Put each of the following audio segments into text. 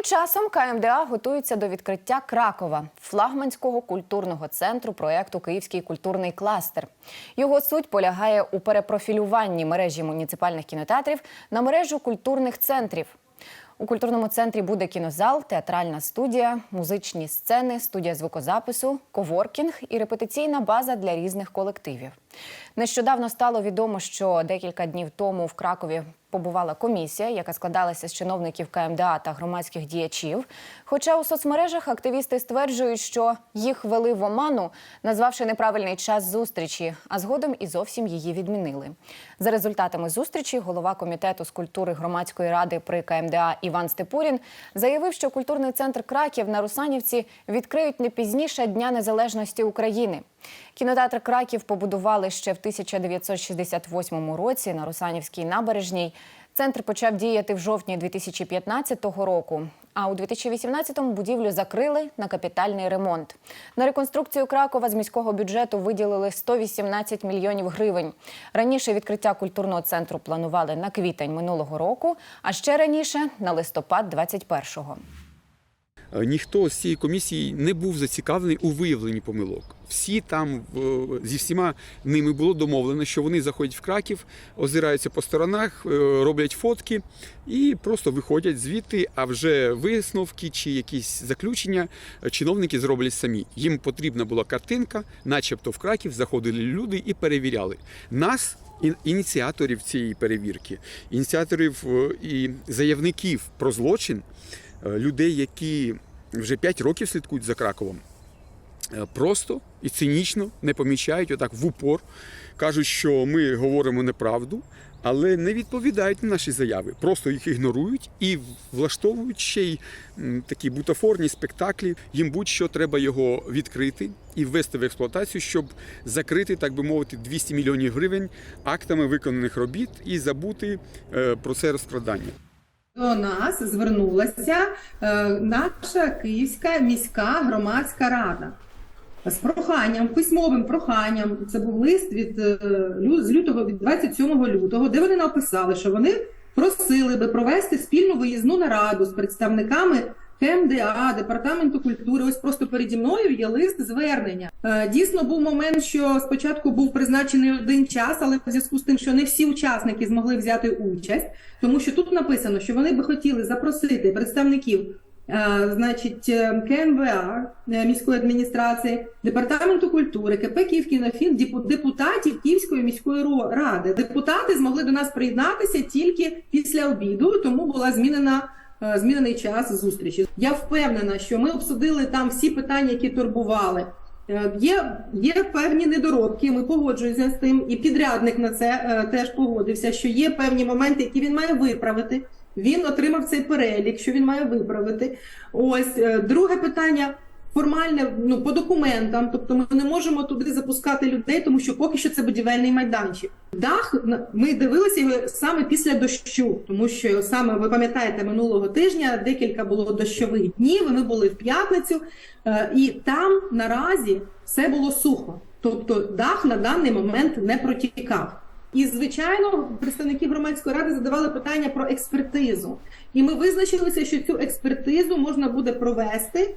Тим часом КМДА готується до відкриття Кракова, флагманського культурного центру проєкту Київський культурний кластер. Його суть полягає у перепрофілюванні мережі муніципальних кінотеатрів на мережу культурних центрів. У культурному центрі буде кінозал, театральна студія, музичні сцени, студія звукозапису, коворкінг і репетиційна база для різних колективів. Нещодавно стало відомо, що декілька днів тому в Кракові побувала комісія, яка складалася з чиновників КМДА та громадських діячів. Хоча у соцмережах активісти стверджують, що їх вели в оману, назвавши неправильний час зустрічі, а згодом і зовсім її відмінили. За результатами зустрічі голова комітету з культури громадської ради при КМДА Іван Степурін заявив, що культурний центр Краків на Русанівці відкриють не пізніше Дня Незалежності України. Кінотеатр Краків побудували ще в 1968 році на Русанівській набережній. Центр почав діяти в жовтні 2015 року. А у 2018-му будівлю закрили на капітальний ремонт. На реконструкцію Кракова з міського бюджету виділили 118 мільйонів гривень. Раніше відкриття культурного центру планували на квітень минулого року, а ще раніше на листопад 21-го. Е, Ніхто з цієї комісії не був зацікавлений у виявленні помилок. Всі там зі всіма ними було домовлено, що вони заходять в Краків, озираються по сторонах, е, роблять фотки і просто виходять звідти. А вже висновки чи якісь заключення е, чиновники зроблять самі. Їм потрібна була картинка, начебто в Краків заходили люди і перевіряли нас. Ініціаторів цієї перевірки, ініціаторів і заявників про злочин, людей, які вже 5 років слідкують за Краковом, е, просто і цинічно не помічають отак в упор, кажуть, що ми говоримо неправду, але не відповідають на наші заяви. Просто їх ігнорують і влаштовують ще й такі бутафорні спектаклі. Їм будь-що треба його відкрити і ввести в експлуатацію, щоб закрити, так би мовити, 200 мільйонів гривень актами виконаних робіт і забути е, про це розкрадання. До нас звернулася е, наша Київська міська громадська рада з проханням, письмовим проханням. Це був лист від е, з лютого від 27 лютого, де вони написали, що вони просили би провести спільну виїзну нараду з представниками КМДА, департаменту культури. Ось просто переді мною є лист звернення. Е, Дійсно, був момент, що спочатку був призначений один час, але в зв'язку з тим, що не всі учасники змогли взяти участь, тому що тут написано, що вони би хотіли запросити представників. е, Значить, е, КМВА е, міської адміністрації, департаменту культури, КП Київкінофін, депу- депутатів Київської міської ради. Депутати змогли до нас приєднатися тільки після обіду, тому була змінена змінений час зустрічі. Я впевнена, що ми обсудили там всі питання, які турбували. Е, Є, є певні недоробки, ми погоджуємося з тим, і підрядник на це е, теж погодився, що є певні моменти, які він має виправити. Він отримав цей перелік, що він має виправити. Ось е, друге питання. Формальне ну по документам, тобто ми не можемо туди запускати людей, тому що поки що це будівельний майданчик. Дах ми дивилися його саме після дощу, тому що саме ви пам'ятаєте минулого тижня декілька було дощових днів. і Ми були в п'ятницю, е, і там наразі все було сухо. Тобто дах на даний момент не протікав. І звичайно, представники громадської ради задавали питання про експертизу, і ми визначилися, що цю експертизу можна буде провести.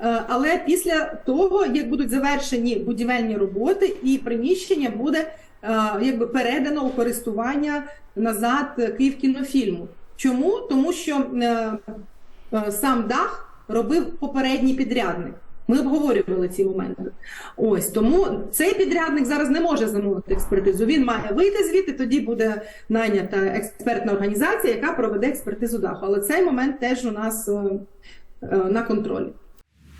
Е, Але після того, як будуть завершені будівельні роботи, і приміщення буде е, якби передано у користування назад Київкінофільму. Чому? Тому що е, сам дах робив попередній підрядник. Ми обговорювали ці моменти. Ось тому цей підрядник зараз не може замовити експертизу. Він має вийти звідти, тоді буде найнята експертна організація, яка проведе експертизу даху. Але цей момент теж у нас на контролі.